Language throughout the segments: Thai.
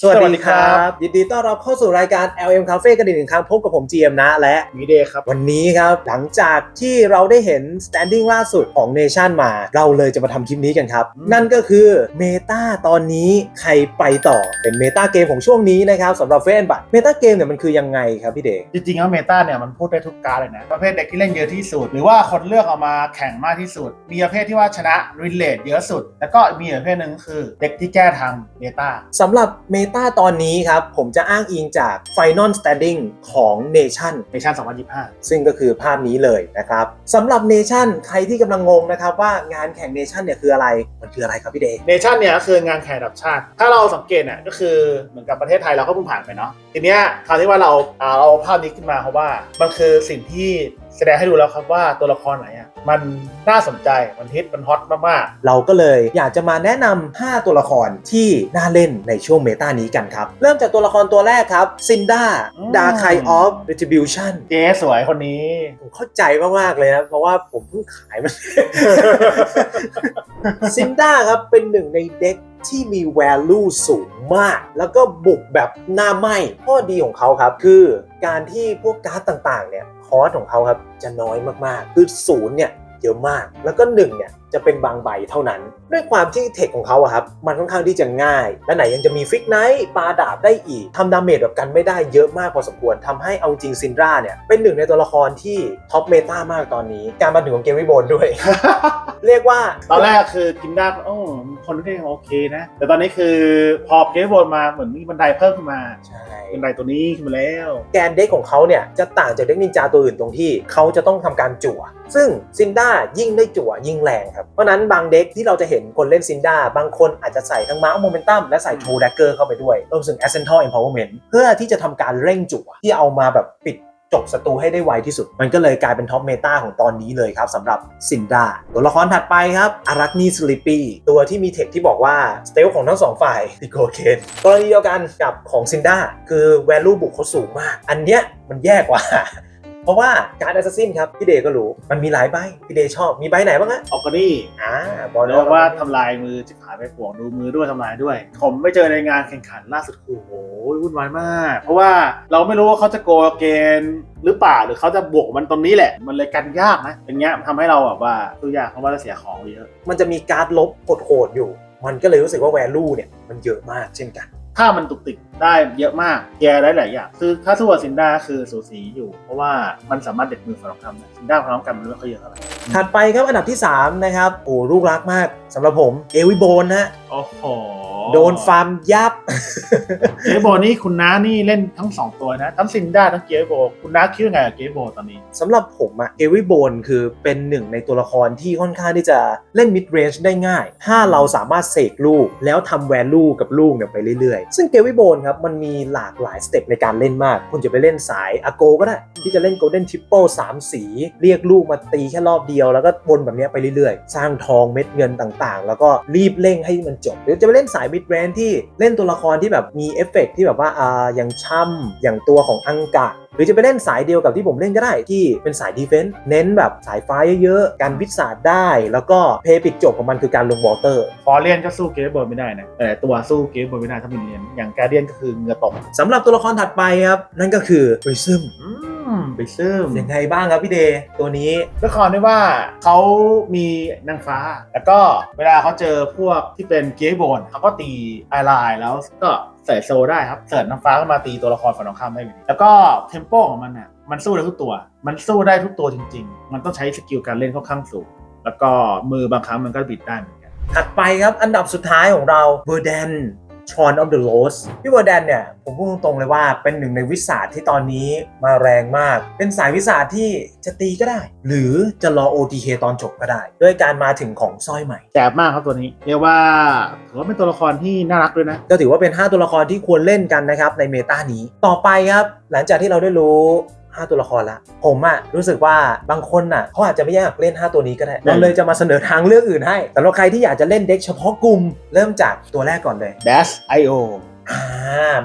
สวัสสวัสดีดีคครัรับบยินดีต้อนรับเข้าสู่รายการ LM Cafe กันอีกหนึ่งครั้งพบกับผม GM นะ และวีเดย์ครับ วันนี้ครับ หลังจากที่เราได้เห็น standing ล่าสุดของ Nation มา เราเลยจะมาทำคลิปนี้กันครับอืมนั่นก็คือเมตาตอนนี้ใครไปต่อเป็นเมตาเกมของช่วงนี้นะครับสำหรับเฟนบัตเมตาเกมเนี่ยมันคือยังไงครับพี่เดชจริงๆแล้วเมตาเนี่ยมันพูดได้ทุกการดเลยนะ ประเภทเด็กที่เล่นเยอะที่สุด หรือว่าคนเลือกเอามาแข่งมากที่สุด มีประเภทที่ว่าชนะริเลทเยอะสุด แล้วก็มีประเภทหนึ่งคือเด็กที่แก้ทางเมตาสำหรับเมตาตอนนี้ครับ ผมจะอ้างอิงจาก Final Standing ของ Nation ในชั้น2025 ซึ่งก็คือภาพนี้เลยนะครับสำหรับ Nation ใครที่กำลังงงนะครับว่างานแข่ง Nation เนี่ยคืออะไร มันคืออะไรครับพี่เดชเนชั่นเนี่ยก็คืองานแข่งระดับชาติ ถ้าเราสังเกตเนี่ยก็คือเหมือนกับประเทศไทยเราก็เพิ่งผ่านไปเนาะทีเนี้ยคราวที่ว่าเราเอาเอาภาพนี้ขึ้นมาเพราะว่ามันคือสิ่งที่ แสดงให้ดูแล้วครับว่าตัวละครไหนอะมันน่าสนใจมันฮิตมันฮอตมากเราก็เลยอยากจะมาแนะนำ5ตัวละครที่น่าเล่นในช่วงเมตานี้กันครับ เริ่มจากตัวละครตัวแรกครับซินดาดาไคออฟ Retribution ๆเจ๊สวยคนนี้ ผมเข้าใจมาก ๆ เลยนะเพราะว่าผมเพิ่งขายมันซินด้าครับเป็นหนึ่งในเด็ก ที่มี value สูงมาก แล้วก็บุกแบบหน้าไหมข้อดีของเขาครับ คือการที่พวกการ์ดต่างๆเนี่ยคอสของเขาครับจะน้อยมากๆ คือศูนย์เนี่ยเยอะมากแล้วก็หนึ่งเนี่ย จะเป็นบางใบเท่านั้น ด้วยความที่เทคของเขาอะครับมันค่อนข้างที่จะง่าย และไหนยังจะมีฟิกไนท์ปาดาบได้อีกทำดาเมจแบบกันไม่ได้เยอะมากพอสมควรทำให้เอาจริงซินดราเนี่ยเป็นหนึ่งในตัวละครที่ท็อปเมตามากตอนนี้ การมาถึงของเกมวิโบนด้วย เรียกว่าตอนแรกคือกินได้โอ้คนที่ยังโอเคนะ แต่ตอนนี้คือพอเกมบอลมาเหมือนมีบันไดเพิ่มขึ้นมาใช่บันไดตัวนี้ขึ้นมาแล้ว แกนเด็กของเขาเนี่ยจะต่างจากเด็กนินจาตัวอื่นตรงที่เขาจะต้องทำการจั่ว ซึ่งซินด้ายิ่งได้จั่วยิ่งแรงครับเพราะฉะนั้นบางเด็กที่เราจะเห็นคนเล่นซินด้าบางคนอาจจะใส่ทั้งม้าโมเมนตัมและใส่โทแดกเกอร์เข้าไปด้วยรวมถึง a s c e n t a l Empowerment เพื่อที่จะทำการเร่งจั่วที่เอามาแบบปิดจบศัตรูให้ได้ไวที่สุด มันก็เลยกลายเป็นท็อปเมตาของตอนนี้เลยครับสำหรับซินดาตัวละครถัดไปครับอารักนีสลิปปีตัวที่มีเทคที่บอกว่า สเตลของทั้งสองฝ่ายติโกเคนกรณีเดียวกันกับของซินดาคือ value บุกเขาสูงมาก อันเนี้ยมันแย่กว่า เพราะว่าการ์ดแอสซัสซินครับพี่เดย์ก็รู้มันมีหลายใบพี่เดย์ชอบมีใบไหนบ้างฮะออกก็นี่อ่าบอลเรียกว่าทำลายมือจิบหายไปป่วงดูมือด้วยทำลายด้วย ผมไปเจอในงานแข่งขันล่าสุดคือโอ้โหวุ่นวายมาก เพราะว่าเราไม่รู้ว่าเขาจะโกเกนหรือเปล่าหรือเขาจะบวกมันตรงนี้แหละ มันเลยกันยากนะอย่างเงี้ยทำให้เราแบบว่าตัวยากเพราะว่าเราเสียของไปเยอะ มันจะมีการ์ดลบโหดๆอยู่ มันก็เลยรู้สึกว่า value เนี่ยมันเยอะมากเช่นกัน ถ้ามันตุกติกได้เยอะมากแกได้หลายอย่างคือถ้าสู้กับซินด้าคือสูสีอยู่ เพราะว่ามันสามารถเด็ดมือฝั่งตรงข้ามได้ซินด้าฝั่งตรงข้ามมันไม่ค่อยเยอะเท่าไหร่ถัดไปครับอันดับที่ 3 นะครับโอ้ลูกรักมากสำหรับผมเอวิโบนฮะโอ้โห โดนฟาร์มยับ เกมโบนี่คุณน้านี่เล่นทั้งสองตัวนะ ทั้งซินด้าทั้งเกมโบ คุณน้าคิดยังไงกับเกมโบตอนนี้ สำหรับผมอะเอวิโบนคือเป็นหนึ่งในตัวละครที่ค่อนข้างที่จะเล่นมิดเรนจ์ได้ง่าย ถ้าเราสามารถเสกลูก แล้วทำแวลูกับลูกเนี่ยไปเรื่อยๆ ซึ่งเกวิโบนครับ มันมีหลากหลายสเต็ปในการเล่นมาก คุณจะไปเล่นสายอาโกก็ได้ ที่จะเล่นโกลเด้นทริปเปิลสามสี เรียกลูกมาตีแค่รอบเดียว แล้วก็วนแบบเนี้ยไปเรื่อยๆ สร้างทองเม็ดเงินต่างๆ แล้วก็รีบเร่งให้มันจบหรือจะไปเล่นสายมิดเรนจ์ที่เล่นตัวละครที่แบบมีเอฟเฟกต์ที่แบบว่าอ่าอย่างช่ำอย่างตัวของอังกะ หรือจะไปเล่นสายเดียวกับที่ผมเล่นก็ได้ที่เป็นสายดีเฟนส์เน้นแบบสายฟ้าเยอะๆ การวิสาดได้ แล้วก็เพย์ปิดจบของมันคือการลงวอเตอร์ ฟอร์เรียนก็สู้เกมโบไม่ได้นะแต่ตัวสู้เกมโบไม่ได้ถ้ามีเรียนอย่างการเดียนก็คือเหงือตกสำหรับตัวละครถัดไปครับ นั่นก็คือริซึมอืมไปซึมยังไงบ้างครับพี่เดย์ตัวนี้ด้วยความที่ว่าเขามีนางฟ้า แล้วก็เวลาเขาเจอพวกที่เป็นเกมโบนเขาก็ตีไอไลน์แล้วก็ ใส่โซได้ครับเสิร์ฟน้ำฟ้าก็มาตีตัวละครฝั่งตรงข้ามได้เลยแล้วก็เทมโปของมันอะมันสู้ได้ทุกตัว มันสู้ได้ทุกตัวจริง ๆ มันต้องใช้สกิลการเล่นค่อนข้างสูง แล้วก็มือบางครั้งมันก็บิดได้เหมือนกันถัดไปครับอันดับสุดท้ายของเราเบอร์แดน ชอนออฟเดอะโรสพี่เบอร์แดนเนี่ย ผมพูดตรงๆเลยว่าเป็นหนึ่งในวิสาที่ตอนนี้มาแรงมาก เป็นสายวิสาที่จะตีก็ได้ หรือจะรอ OTK ตอนจบก็ได้ ด้วยการมาถึงของสร้อยใหม่แสบมากครับตัวนี้ เรียกว่าถือว่าเป็นตัวละครที่น่ารักด้วยนะ ก็ถือว่าเป็น 5 ตัวละครที่ควรเล่นกันนะครับในเมตานี้ ต่อไปครับ หลังจากที่เราได้รู้ 5 ตัวละครแล้วผมอะรู้สึกว่าบางคนอะเขาอาจจะไม่อยากเล่น 5 ตัวนี้ก็ได้เราเลยจะมาเสนอทางเลือกอื่นให้สำหรับใครที่อยากจะเล่นเด็กเฉพาะกลุ่มเริ่มจากตัวแรกก่อนเลย Dash IO อ่า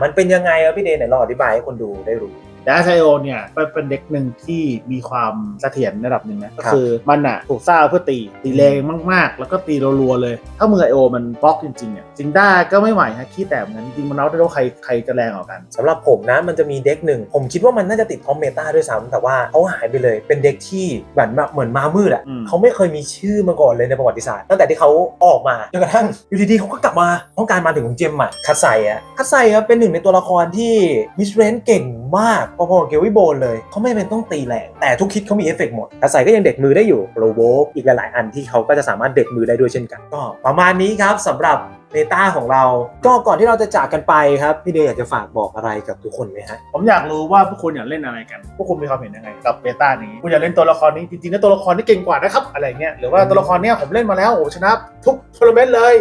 มันเป็นยังไงครับพี่เดย์ไหนลองอธิบายให้คนดูได้รู้ แต่อาไซโอเนี่ยเป็นเป็นเด็กหนึ่งที่มีความเสถียรระดับหนึ่งนะก็ครับคือมันอะถูกสร้างเพื่อตีตีแรงมากๆ แล้วก็ตีรัวๆเลย ถ้ามือไอโอมันบล็อกจริงๆเนี่ยซินด้าก็ไม่ไหวฮะขี้แตกเหมือนกันจริงๆมันเอาได้ว่าใครใครจะแรงกว่ากันสำหรับผมนะมันจะมีเด็กหนึ่งผมคิดว่ามันน่าจะติดท็อปเมตาด้วยซ้ำแต่ว่าเขาหายไปเลยเป็นเด็กที่เหมือนแบบเหมือนมามืดอะอืมเขาไม่เคยมีชื่อมาก่อนเลยในประวัติศาสตร์ตั้งแต่ที่เขาออกมาจนกระทั่งอยู่ดีๆเขาก็กลับมาต้องการมาถึงของเจมส์ใหม่คัตไซอะคัตไซอะเป็นหนึ่งในตัวละครที่มิสเรนเก่ง มากพอๆกับเกลวิโบนเลยเขาไม่เป็นต้องตีแรงแต่ทุกคิดเขามีเอฟเฟกต์หมดคัตไซก็ยังเด็กมือได้อยู่โรโบอีกหลายๆอันที่เขาก็จะสามารถเด็กมือได้ด้วยเช่นกันก็ประมาณนี้ครับสำหรับเมตาของเรา ก็ก่อนที่เราจะจากกันไปครับ พี่เดย์อยากจะฝากบอกอะไรกับทุกคนไหมฮะ ผมอยากรู้ว่าพวกคุณอยากเล่นอะไรกัน พวกคุณมีความเห็นยังไง กับเบต้านี้ คุณอยากเล่นตัวละครนี้ จริงๆแล้วตัวละครนี้เก่งกว่านะครับ อะไรเงี้ย หรือว่าตัวละครเนี้ยผมเล่นมาแล้ว โอ้ชนะทุกทัวร์นาเมนต์เลย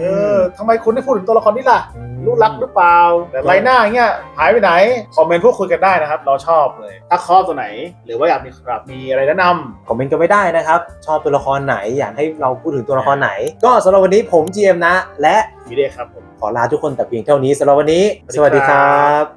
เออทำไมคุณไม่พูดถึงตัวละครนี้ล่ะ รู้รักหรือเปล่าแต่ไรหน้าอย่างเงี้ยหายไปไหน คอมเมนต์พูดคุยกันได้นะครับ เราชอบเลย ถ้าครอบตัวไหน หรือว่าอยากมีแบบมีอะไรแนะนำคอมเมนต์กันไม่ได้นะครับ ชอบตัวละครไหนอยากให้เราพูดถึงตัวละครไหน ก็สำหรับวันนี้ผม GM นะ และมีเดียครับผม ขอลาทุกคนแต่เพียงเท่านี้สำหรับวันนี้ สวัสดีครับสวัสดีครับ